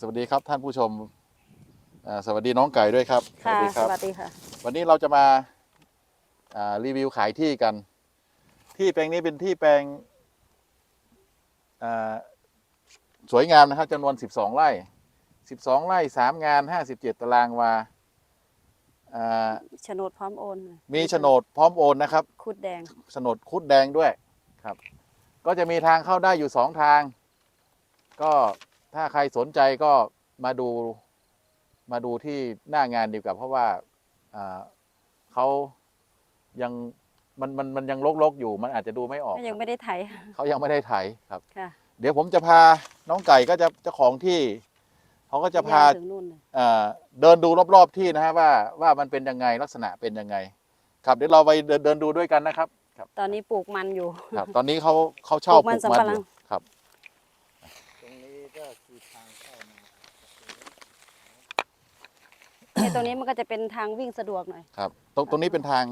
สวัสดีครับท่านผู้ชมอ่าสวัสดีน้องไก่ด้วยครับค่ะดีคสรับวัสดีค่ะ วันนี้เราจะมาอ่ารีวิวขายที่กัน ที่แปลงนี้เป็นที่แปลงอ่าสวยงามนะครับจำนวน 12 ไร่ 12 ไร่ 3 งาน 57 ตารางวาอ่าโฉนดพร้อมโอนมีโฉนดพร้อมโอนนะครับ คุดแดง โฉนดคุดแดงด้วยครับ ก็จะมีทางเข้าได้อยู่สองทาง ก็ ถ้าใครสนใจก็มาดูมาดูที่หน้างานดีกว่าเพราะว่าอ่าเขายังมันมันมันยังลกๆอยู่ มันอาจจะดูไม่ออกก็ยังไม่ได้ไถเขายังไม่ได้ไถครับค่ะเดี๋ยวผมจะพาน้องไก่ก็จะเจ้าของที่เขาก็จะพายาวถึงนู่นเลยเอ่อเดินดูรอบๆที่นะฮะว่าว่ามันเป็นยังไงลักษณะเป็นยังไง ครับเดี๋ยวเราไปเดินเดินดูด้วยกันนะครับ ครับ ตอนนี้ปลูกมันอยู่ ครับ ตอนนี้เขาเขาเช่าปปลูลูกกมันมันสำปะหลัองยู่ครับ ตรงนี้ก็คือทางเข้ามา เนี่ยตรงนี้มันก็จะเป็นทางวิ่งสะดวกหน่อยครับตรงตรงนี้เป็นทาง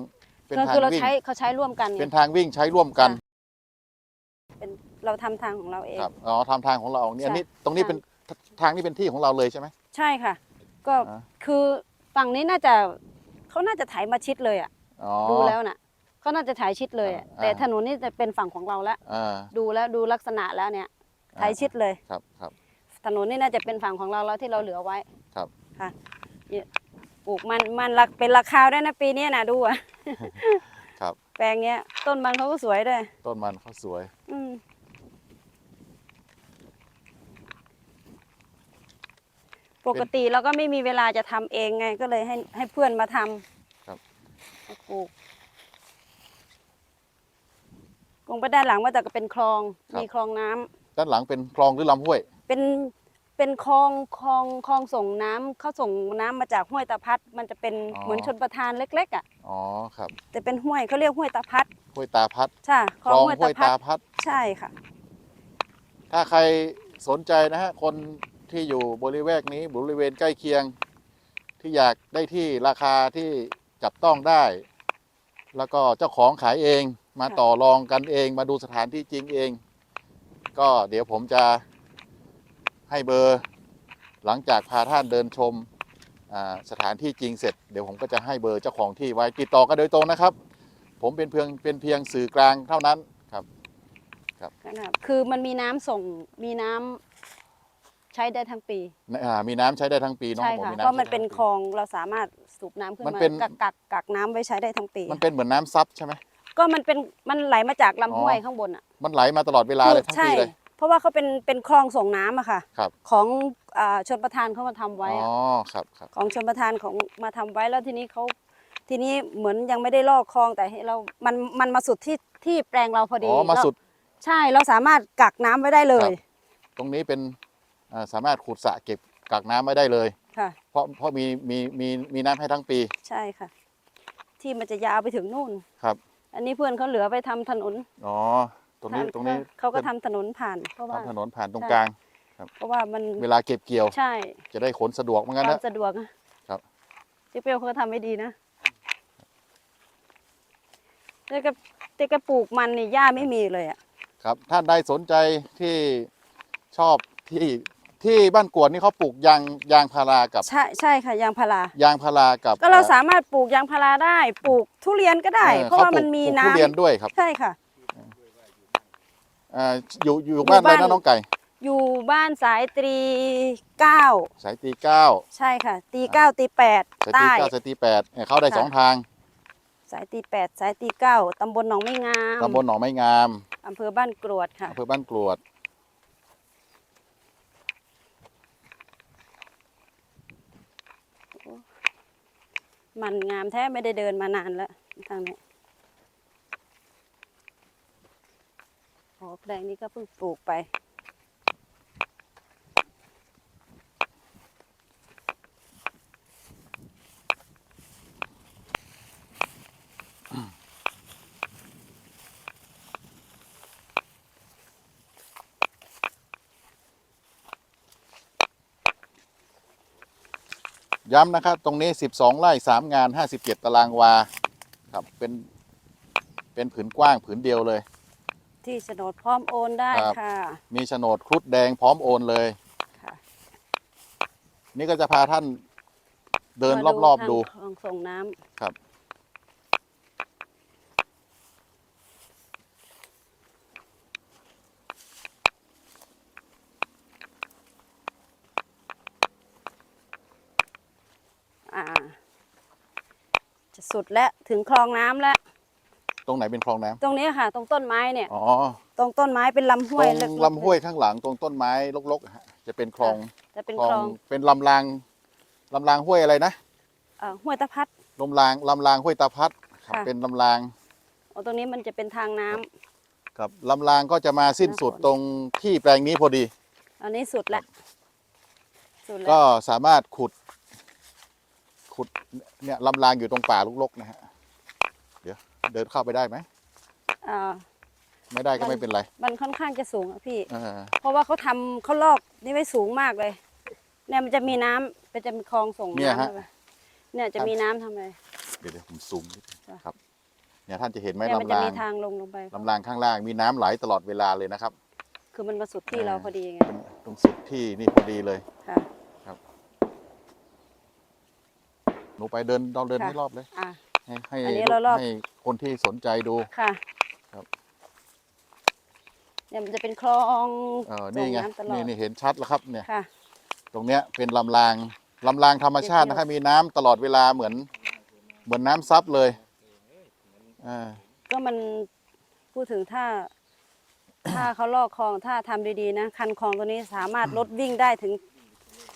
เป็นก็ทางคือเราวิ่งใช้เขาใช้ร่วมกันไงเป็นทางวิ่งใช้ร่วมกันเป็นเราทำทางของเราเอง ครับอ๋อทำทางของเราเนี่ยใช่อันนี้ตรงนี้ใช่เป็นทางนี้เป็นที่ของเราเลยใช่ไหม ใช่ค่ะ ก็อ่า คือฝั่งนี้น่าจะเขาน่าจะไถมาชิดเลยอะ อ๋อ ดูแล้วน่ะเขาน่าจะไถชิดเลยอะอ่า แต่ถนนนี่จะเป็นฝั่งของเราแล้วอ่า ดูแล้วดูลักษณะแล้วเนี่ยไถอ่าชิดเลย ครับครับ ถนนนี่น่าจะเป็นฝั่งของเราแล้วที่เราเหลือไว้ครับ ค่ะเนี่ย ปลูกมันมันรักเป็นราคาด้วยนะปีเนี้ยนะดูอะครับ แปลงเนี้ย ต้นมันเขาก็สวยด้วย ต้นมันเขาสวย อืมปกติเราก็ไม่มีเวลาจะทำเองไง ก็เลยให้ให้เพื่อนมาทำครับ มาปลูกลงไปด้านหลังว่าแต่ก็เป็นคลอง มีคลองน้ำด้านหลังเป็นคลองหรือลำห้วย เป็น เป็นคลองคลองคลองส่งน้ำเขาส่งน้ำมาจากห้วยตาพัด มันจะเป็นอ๋อ เหมือนชนประทานเล็กๆอะอ๋อครับแต่เป็นห้วยเขาเรียกห้วยตาพัดห้วยตาพัดใช่คคลลอองงห้วยห้วยตาพัตาดพัด ใช่ค่ะ ถ้าใครสนใจนะฮะ คนที่อยู่บริเวณนี้บริเวณใกล้เคียง ที่อยากได้ที่ราคาที่จับต้องได้ แล้วก็เจ้าของขายเองมาค่ะ ต่อรองกันเองมาดูสถานที่จริงเอง ก็เดี๋ยวผมจะ ให้เบอร์ หลังจากพาท่านเดินชมอ่าสถานที่จริงเสร็จเดี๋ยวผมก็จะให้เบอร์เจ้าของที่ไว้ติดต่อกันโดยตรงนะครับ ผมเป็นเพียงเป็นเพียงสื่อกลางเท่านั้นครับนะครับคือมันมีน้ำส่งมีน้ำใช้ได้ทั้งปีอ่ามีน้ำใช้ได้ทั้งปีเนาะใช่ผมค่ะมีเพราะมันใช้ได้เป็นทั้งคลองเราสามารถสูบน้ำขึ้นมันมาเป็นกักกักกักน้ำไว้ใช้ได้ทั้งปี มันเป็นเหมือนน้ำซับใช่ไหมก็มันเป็นมันไหลมาจากลำห้วยอ๋อข้างบนอะมันไหลมาตลอดเวลาเลยทั้งใช่ปีเลย เพราะว่าเขาเป็นเป็นคลองส่งน้ำอะค่ะ ครับ ของอ่าชนประทานเขามาทำไว้อ๋อะอครับครับ ของชนประทานของมาทำไว้แล้วทีนี้เขาทีนี้เหมือนยังไม่ได้ลอกคลองแต่ให้เรามันมันมาสุดที่ที่แปลงเราพอดีอ๋อมาแล้วสุดใช่เราสามารถกักน้ำไว้ได้เลยครับ ตรงนี้เป็นอ่าสามารถขุดสระเก็บกักน้ำไว้ได้เลย ค่ะ เพราะเพราะมีมีมีมีน้ำให้ทั้งปีใช่ค่ะ ที่มันจะยาวไปถึงนู่น ครับอันนี้เพื่อนเขาเหลือไปทำถนน อ๋อ ตรงนี้ทำตรงนี้เขาก็ทำถนนผ่านเพราะว่า ทำถนนผ่านตรงใช่กลาง เพราะว่ามันเวลาเก็บเกี่ยว ใช่จะได้ขนสะดวกเหมือนกันควานะมสะดวกนะครับ เจ๊เปียวเขาก็ทำไม่ดีนะแต่ก็แต่ก็ปลูกมันนี่หญ้าไม่มีเลยอะ ครับท่านใดสนใจที่ชอบที่ที่บ้านกวดนี่เขาปลูกยางยางพารากับใช่ใช่ค่ะยางพารา ยางพารากับก็เราอ่อสามารถปลูกยางพาราได้ ปลูกทุเรียนก็ได้ออเพราะว่าขปลูมันกมีปลูกน้ทุเรียนด้วยครับำใช่ค่ะ อ่าอยู่อยู่บ้านอะไรบ้านนะน้องไก่ อยู่บ้านสายตรีเก้าสายตีเก้าใช่ค่ะ ตีเก้าตีแปดสายตีใต้ เก้าสายตีแปดเนี่ยเข้าได้ค่ะ สองทางสายตีแปดสายตีเก้าตำบลหนองไม่งามตำบลหนองไม้งามอำเภอบ้านกรวดค่ะ อำเภอบ้านกรวด มันงามแท้ไม่ได้เดินมานานแล้วทางนี้อ๋ อแปลงนี้ก็เพิ่งปลูกไป ย้ำนะครับ ตรงนี้ 12 ไร่ 3 งาน 57 ตารางวา ครับ เป็น เป็นผืนกว้างผืนเดียวเลย ที่โฉนดพร้อมโอนได้ครับ ค่ะ มีโฉนดครุฑแดงพร้อมโอนเลย ค่ะนี่ก็จะพาท่านเดินมารอบๆดู ทางคลองส่งน้ำครับ อ่า จะสุดแล้วถึงคลองน้ำแล้ว ตรงไหนเป็นคลองน้ำตรงนี้ค่ะ ตรงต้นไม้เนี่ย อ๋อตรงต้นไม้เป็นลำห้ตวยรงเล็กๆลำห้วยข้างหลังตรงต้นไม้รกๆอะฮะจะเป็นคลองจะเป็นคลคลอองงเป็นลำรางลำรางห้วยอะไรนะเอ่อห้วยตะพัด ลำรางลำรางห้วยตาพัดครับค่ะ เป็นลำรางโอ้ตรงนี้มันจะเป็นทางน้ำ ครับลำรางก็จะมาสิ้นสุดหน้าฝน ตรงที่แปลงนี้พอดี อันนี้สุดละสุดแล้วก็สามารถขุด ขุดเนี่ยลำรางอยู่ตรงป่าลุกๆนะฮะ เดี๋ยวเดินเข้าไปได้ไหมอ่า ไม่ได้ก็มันไม่เป็นไรมันค่อนข้างจะสูงอะพี่เออเพราะว่าเขาทำเขาลอกนี่ไว้สูงมากเลย เนี่ยมันจะมีน้ำมันจะมีคลองส่งเนี่ยน้ำฮะเข้าไปเนี่ยจะมีน้ำทำไงเดี๋ยวเดี๋ยวผมซูมนิดนึงจ้ะ ครับ เนี่ยท่านจะเห็นไหมเนี่ยมันลำจะรางมีทางลงลงไป ลำรางข้างล่างมีน้ำไหลตลอดเวลาเลยนะครับ คือมันมาสุดที่อ่าเราพอดีไงเป็นตรงสุดที่นี่พอดีเลยค่ะ หนูไปเดินเราเดินค่ะ ให้รอบเลย อ่า ให้ให้อันนี้เรารอบให้คนที่สนใจดู ค่ะครับ เนี่ยมันจะเป็นคลองเออส่นี่งไงน้ำตลอนี่ดนี่เห็นชัดแล้วครับเนี่ย ค่ะ ตรงเนี้ยเป็นลำรางลำรางธรรมชาติเดี๋ยวนะครับ มีน้ำตลอดเวลาเหมือน เหมือนน้ำซับเลยอ่าก็มันพูดถึงถ้า ถ้าเขาลอกคลองถ้าทำดีๆนะ คันคลองตัวนี้สามารถรถวิ่งได้ถึง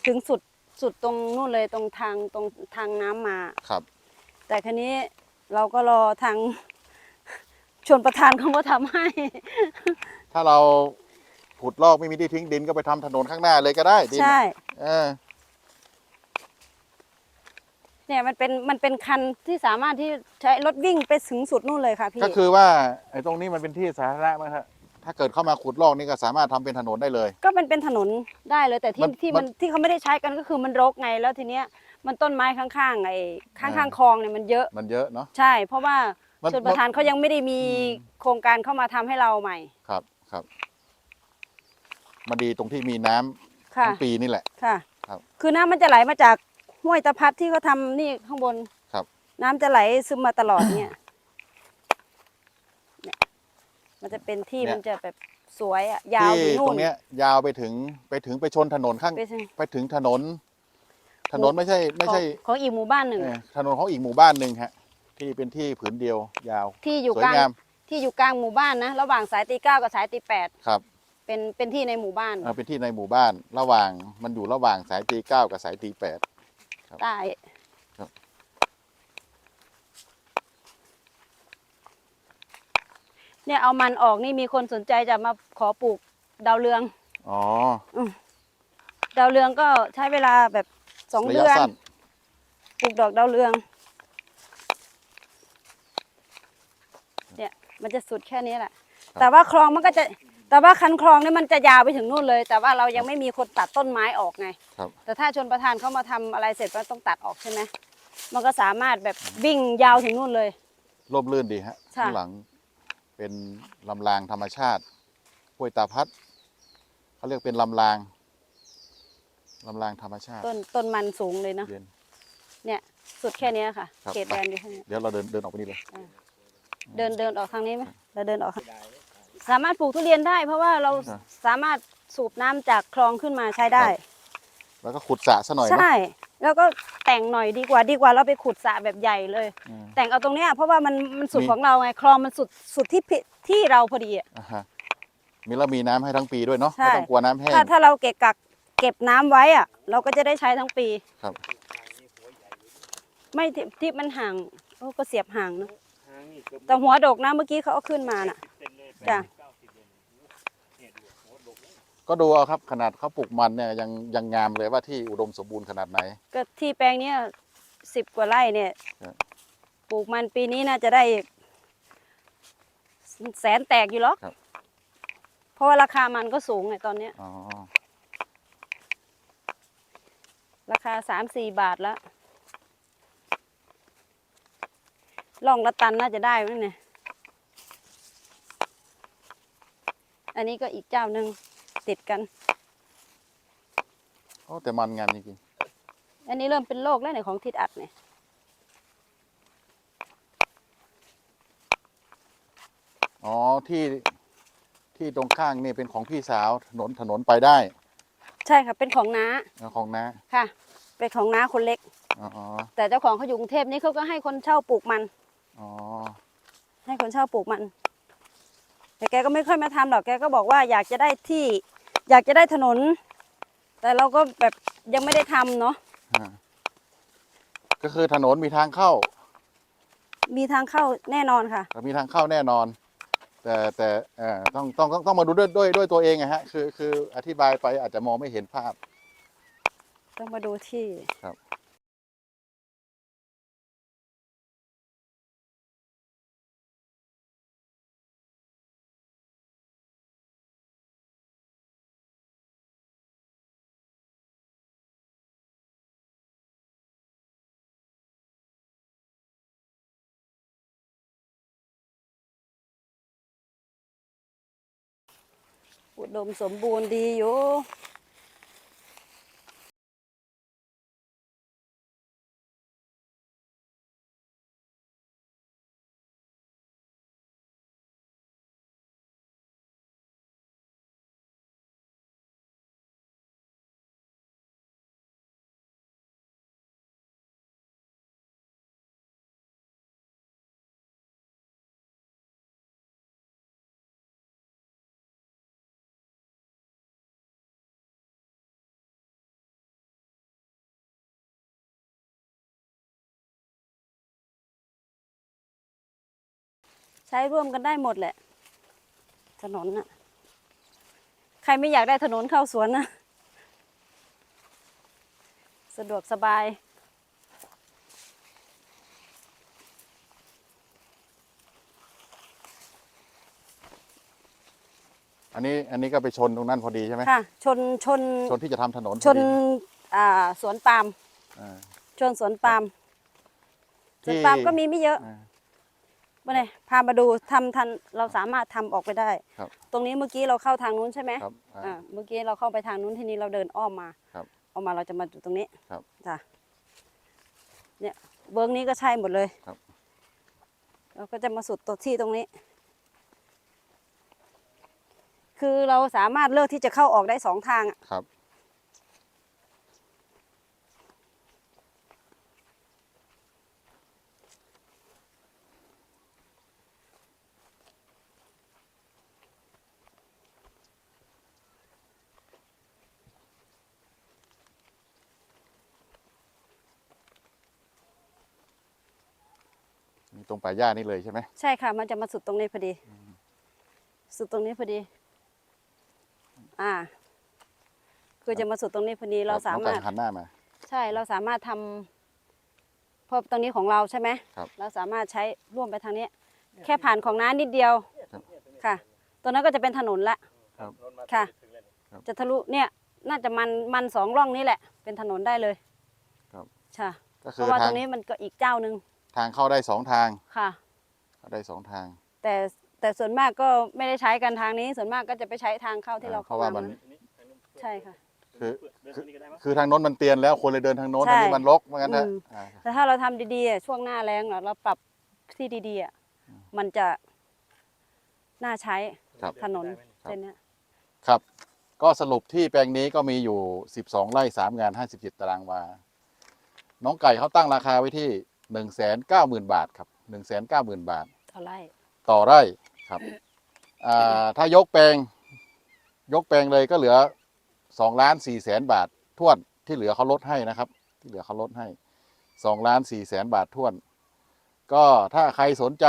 ถึงสุดสุดตรงนู่นเลยตรงทางตรงทางน้ำมา ครับ แต่คันนี้เราก็รอทางชนประธานเขามาทำให้ ถ้าเราขุดลอกไม่มีที่ทิ้งดินก็ไปทำถนนข้างหน้าเลยก็ได้ดินใช่ เออ เนี่ยมันเป็นมันเป็นคันที่สามารถที่ใช้รถวิ่งไปถึงสุดนู่นเลยค่ะพี่ ก็คือว่าไอ้ตรงนี้มันเป็นที่สาธารณะมั้งครับถ้าเกิดเข้ามาขุดลอกนี่ก็สามารถทำเป็นถนนได้เลย ก็มันเป็นถนนได้เลยแต่ที่มันที่มัมันนที่เขาไม่ได้ใช้กันก็คือมันรกไงแล้วทีเนี้ย มันต้นไม้ข้างๆไอ้ข้างอ่าๆคลองเนี่ยมันเยอะ มันเยอะเนาะ ใช่ เพราะว่ามันชนประธานเขายังไม่ได้มีอืมโครงการเข้ามาทำให้เราใหม่ ครับครับ มันดีตรงที่มีน้ำค่ะทั้งปีนี่แหละ ค่ะ ครับ คือน้ำมันจะไหลมาจากห้วยตะพัดที่เขาทำนี่ข้างบน ครับ น้ำจะไหลซึมมาตลอดเนี่ยเนี่ยมันจะเป็นที่เนี่ยมันจะแบบสวยอะยาวที่ถึงนู่ตรนงเนี้ย ยาวไปถึงไปถึงไปชนถนนข้าง ไปถึงไปถึงถนน ถนนไม่ใช่ไม่ใช่ของของอีกหมู่บ้านหนึ่ง เออถนนของอีกหมู่บ้านหนึ่งฮะที่เป็นที่ผืนเดียวยาว ที่อยู่สวกยลางงามที่อยู่กลางหมู่บ้านนะระหว่างสายตีเก้ากับสายตีแปดครับเป็นเป็นที่ในหมู่บ้านเออเป็นที่ในหมู่บ้านระหว่างมันอยู่ระหว่างสายตีเก้ากับสายตีแปดใต้ครับ เนี่ยเอามันออกนี่มีคนสนใจจะมาขอปลูกดาวเรือง อ๋อ ดาวเรืองก็ใช้เวลาแบบ สองระเดืยะอนสั้นปลูกดอกดาวเรือง เนี่ยมันจะสุดแค่นี้แหละ แต่ว่าคลองมันก็จะ แต่ว่าคันคลองเนี่ยมันจะยาวไปถึงนู่นเลย แต่ว่าเรายังไม่มีคนตัดต้นไม้ออกไง ครับแต่ถ้าชนประธานเขามาทำอะไรเสร็จก็ต้องตัดออกใช่ไหมมันก็สามารถแบบวิ่งยาวถึงนู่นเลย ร่มรื่นดีฮะค่ะ ข้างหลังเป็นลำรางธรรมชาติห้วยตาพัดเขาเรียกเป็นลำราง ลำรางธรรมชาติต้นต้นมันสูงเลยเนาะเย็น เนี่ยสุดแค่นี้ค่ะ ครับ เขตแดนอยู่แค่นี้เดี๋ยวเราเดินเดินออกไปนี่เลยเดินเดินออกทางนี้ไหมเราเดินออกทางสามารถปลูกทุเรียนได้ เพราะว่าเราครับสามารถสูบน้ำจากคลองขึ้นมาใช้ได้ แล้วก็ขุดสระซะหน่อยเนอะใช่ แล้วก็แต่งหน่อยดีกว่าดีกว่าเราไปขุดสระแบบใหญ่เลย อืม แต่งเอาตรงเนี้ยเพราะว่ามันมันสุดมี ของเราไงคลองมันสุดสุดที่พิที่เราพอดีอะ อ่าฮะมีแล้วมีน้ำให้ทั้งปีด้วยเนาะใช่ ไม่ต้องกลัวน้ำแห้งถ้าถ้าเราเก็บกัก เก็บน้ำไว้อะเราก็จะได้ใช้ทั้งปีครับ ไม่ที่ที่มันห่างโอ้ก็เสียบห่างเนอะทางนี่เกือบแต่หัวดกนะเมื่อกี้เขาเอาขึ้นมาน่ะเต็มเลยจ้ะเก้าสิบเลยเนี่ยดูหัวดกเลยก็ดูเอาครับขนาดเขาปลูกมันเนี่ยยังยังงามเลยว่าที่อุดมสมบูรณ์ขนาดไหน ก็ที่แปลงเนี้ยสิบกว่าไร่เนี่ยครับ ปลูกมันปีนี้น่าจะได้ แสนแตกอยู่หรอกครับ เพราะว่าราคามันก็สูงไงตอนเนี้ย อ๋อ ราคาสามสี่บาทแล้วล่องละตันน่าจะได้มั้งเนี่ย อันนี้ก็อีกเจ้าหนึ่งติดกันโอ้แต่มันงามจริงอันนี้เริ่มเป็นโรคแล้วในของทิดอัดเนี่ย อ๋อที่ที่ตรงข้างนี่เป็นของพี่สาวถนนถนนไปได้ ใช่ค่ะเป็นของน้าแล้วของน้าค่ะ เป็นของน้าคนเล็ก อ๋อแต่เจ้าของเขาอยู่กรุงเทพนี่เขาก็ให้คนเช่าปลูกมัน อ๋อให้คนเช่าปลูกมัน แต่แกก็ไม่ค่อยมาทำหรอกแกก็บอกว่าอยากจะได้ที่ อยากจะได้ถนน แต่เราก็แบบยังไม่ได้ทำเนาะอ่าก็คือถนนมีทางเข้ามีทางเข้าแน่นอนค่ะมีทางเข้าแน่นอน แต่แต่เอ่อต้องต้องต้องต้องมาดูด้วยด้วยด้วยตัวเองอะฮะคือคืออธิบายไปอาจจะมองไม่เห็นภาพ ต้องมาดูที่ครับ อุดมสมบูรณ์ดีอยู่ ใช้ร่วมกันได้หมดแหละ ถนนน่ะ ใครไม่อยากได้ถนนเข้าสวนนะ สะดวกสบาย อันนี้อันนี้ก็ไปชนตรงนั้นพอดีใช่ไหมค่ะ ชนชนชนที่จะทำถนนพชอนดีอ่าสวนปาล์มอ่า ชนสวนปาล์มสที่วนปาล์มก็มีไม่เยอะ อ่า มาเลยพามาดูทำทันเราสามารถทำออกไปได้ ครับตรงนี้เมื่อกี้เราเข้าทางนู้นใช่ไหมครับอ่า อ่าเมื่อกี้เราเข้าไปทางนู้นทีนี้เราเดินอ้อมมาครับออกมาเราจะมาอยู่ตรงนี้ครับจ้ะเนี่ยเวิร์กนี้ก็ใช่หมดเลยครับ เราก็จะมาสุดตัวที่ตรงนี้ คือเราสามารถเลือกที่จะเข้าออกได้สองทางอะ ครับ งป่าหญ้านี่เลยใช่ไหมใช่ค่ะ มันจะมาสุดตรงนี้พอดี สุดตรงนี้พอดี อ่า คือจะมาสุดตรงนี้พอดีเราคบสาน้องมารไก่ถหันหน้ามา ใช่เราสามารถทำเพราะตรงนี้ของเราใช่ไหมครับเราสามารถใช้ร่วมไปทางนี้ แค่ผ่านของน้านิดเดียวครับค่ะตัวนั้นก็จะเป็นถนนละครับค่ะครับจะทะลุเนี่ย น่าจะมันมันสองร่องนี้แหละ เป็นถนนได้เลย ครับใช่ก็เพคือราะว่าทาตรงงนี้มันก็อีกเจ้าหนึ่ง ทางเข้าได้สองทางค่ะ เข้าได้สองทางแต่แต่ส่วนมากก็ไม่ได้ใช้กันทางนี้ ส่วนมากก็จะไปใช้ทางเข้าที่เราเพราะว่ามันใช่ค่ะ คือคือคือทางโน้นมันเตียนแล้วคนเลยเดินทางโน้นใช่ ทางนี้มันรกเหมือนกันนะอืมอ่าแต่ถ้าเราทำดีๆอะช่วงหน้าแรงอะเราปรับที่ดีๆอะมันจะน่าใช้ครับ ถนนครับเส้นเนี้ยครับ ก็สรุปที่แปลงนี้ก็มีอยู่ 12 ไร่ 3 งาน 57 ตารางวา น้องไก่เขาตั้งราคาไว้ที่ 190,000บาทครับ190,000บาทเท่าไรต่อไร่ครับอ่าถ้ายกแปลง ยกแปลงเลยก็เหลือ2ล้าน4แสนบาททวนที่เหลือเขาลดให้นะครับ ที่เหลือเขาลดให้2ล้าน4แสนบาททวน ก็ถ้าใครสนใจ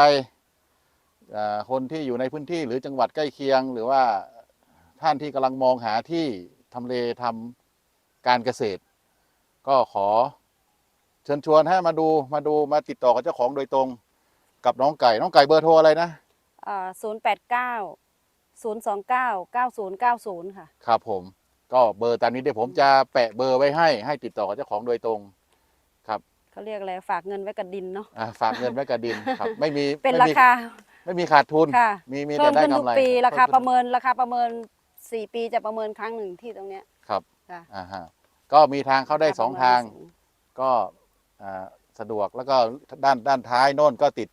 อ่าคนที่อยู่ในพื้นที่หรือจังหวัดใกล้เคียง หรือว่าท่านที่กำลังมองหาที่ทำเลทำการเกษตร ก็ขอ เชิญชวนให้มาดูมาดูมาติดต่อกับเจ้าของโดยตรง กับน้องไก่ น้องไก่เบอร์โทรอะไรนะศูนย์แปดเก้าศูนย์สองเก้าเก้าศูนย์เก้าศูนย์ค่ะ ครับผม ก็เบอร์ตามนี้เดี๋ยวผมจะแปะเบอร์ไว้ให้ ให้ติดต่อกับเจ้าของโดยตรง ครับเขาเรียกอะไรฝากเงินไว้กับดินเนาะอ่าฝากเงินไว้กับดินครับ ไม่มีเป็นไม่รามีคา ไม่มีขาดทุน ค่ะ มีมีเพิ่แต่มได้ขึ้นทุกำกไรปีราคาพิ่มปขึ้นระเมินราคาประเมินสี่ปีจะประเมินครั้งหนึ่งที่ตรงเนี้ยครับ ค่ะอ่าฮะก็มีทางเข้าได้สองทางค่ประเมินสูก็อ่า สะดวกแล้วก็ด้านด้านท้ายโน่นก็ติด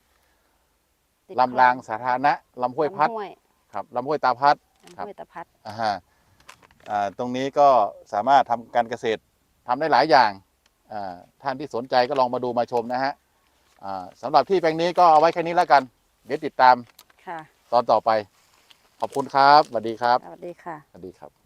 ติดลำรางสาธารณะลำห้วยพัดลำห้วยครับลำห้วยตาพัดครับลำห้วยตะพัดอ่าฮะอ่าตรงนี้ก็สามารถทำการเกษตรทำได้หลายอย่างอ่าท่านที่สนใจก็ลองมาดูมาชมนะฮะอ่าสำหรับที่แปลงนี้ก็เอาไว้แค่นี้แล้วกัน เดี๋ยวติดตามค่ะตอนต่อไป ขอบคุณครับสวัสดีครับสวัสดีค่ะสวัสดีครับ